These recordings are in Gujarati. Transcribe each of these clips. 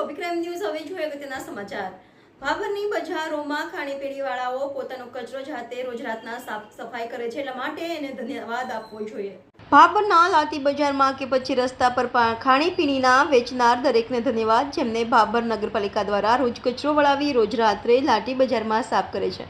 છો વિક્રમ ન્યૂઝ હવે જોઈએ અગત્યના સમાચાર. ભાભરની બજારોમાં ખાણીપીણીવાળાઓ પોતાનો કચરો જાતે રોજ સાફ સફાઈ કરે છે એટલા માટે એને ધન્યવાદ આપવો જોઈએ. ભાભરના લાતી બજારમાં કે પછી રસ્તા પર ખાણીપીણીના વેચનાર દરેકને ધન્યવાદ, જેમને ભાભર નગરપાલિકા દ્વારા રોજ કચરો વળાવી રોજ રાત્રે લાટી બજારમાં સાફ કરે છે.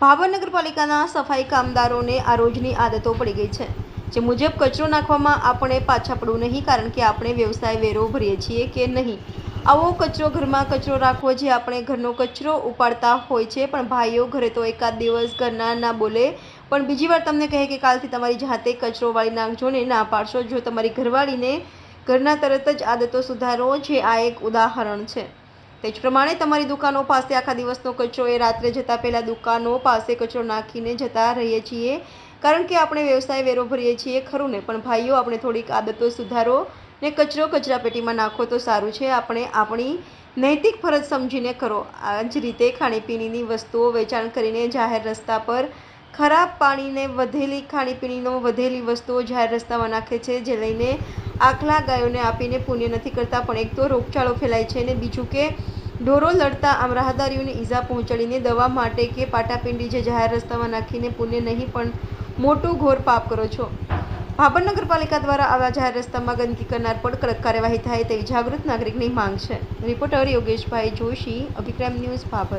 ભાભર નગરપાલિકાના સફાઈ કામદારોને આ રોજની આદતો પડી ગઈ છે. જે મુજબ કચરો નાખવામાં આપણે પાછા પડવું નહીં, કારણ કે આપણે વ્યવસાય વેરો ભરીએ છીએ કે નહીં. આવો કચરો ઘરમાં કચરો રાખવો જે આપણે ઘરનો કચરો ઉપાડતા હોય છે, પણ ભાઈઓ ઘરે તો એકાદ દિવસ ઘરના ના બોલે. પણ બીજી વાર તમને કહે કે કાલથી તમારી જાતે કચરો વાળી નાખજો ને ના પાડશો. જો તમારી ઘરવાળીને ઘરના તરત જ આદતો સુધારો, જે આ એક ઉદાહરણ છે. તે જ પ્રમાણે તમારી દુકાનો પાસે આખા દિવસનો કચરો, એ રાત્રે જતાં પહેલાં દુકાનો પાસે કચરો નાખીને જતા રહીએ છીએ. કારણ કે આપણે વ્યવસાય વેરો ભરીએ છીએ ખરું ને? પણ ભાઈઓ, આપણે થોડીક આદતો સુધારો ને કચરો કચરાપેટીમાં નાખો તો સારું છે. આપણે આપણી નૈતિક ફરજ સમજીને કરો. આ જ રીતે ખાણીપીણીની વસ્તુઓ વેચાણ કરીને જાહેર રસ્તા પર ખરાબ પાણીને વધેલી ખાણીપીણીનો વધેલી વસ્તુઓ જાહેર રસ્તામાં નાખે છે. જે લઈને આખલા ગાયોને આપીને પુણ્ય નથી કરતા, પણ એક તો રોગચાળો ફેલાય છે ને બીજું કે ઢોરો લડતા આમ રાહદારીઓને ઈજા પહોંચાડીને દવા માટે કે પાટાપિંડી જે જાહેર રસ્તામાં નાખીને પુણ્ય નહીં, પણ મોટું ઘોર પાપ કરો છો. ભાભર નગરપાલિકા દ્વારા આવા જાહેર રસ્તામાં ગંદકી કરનાર પર કડક કાર્યવાહી થાય તેવી જાગૃત નાગરિકની માંગ છે. Reporter Yogeshbhai Joshi, Abhikram news Bhabhar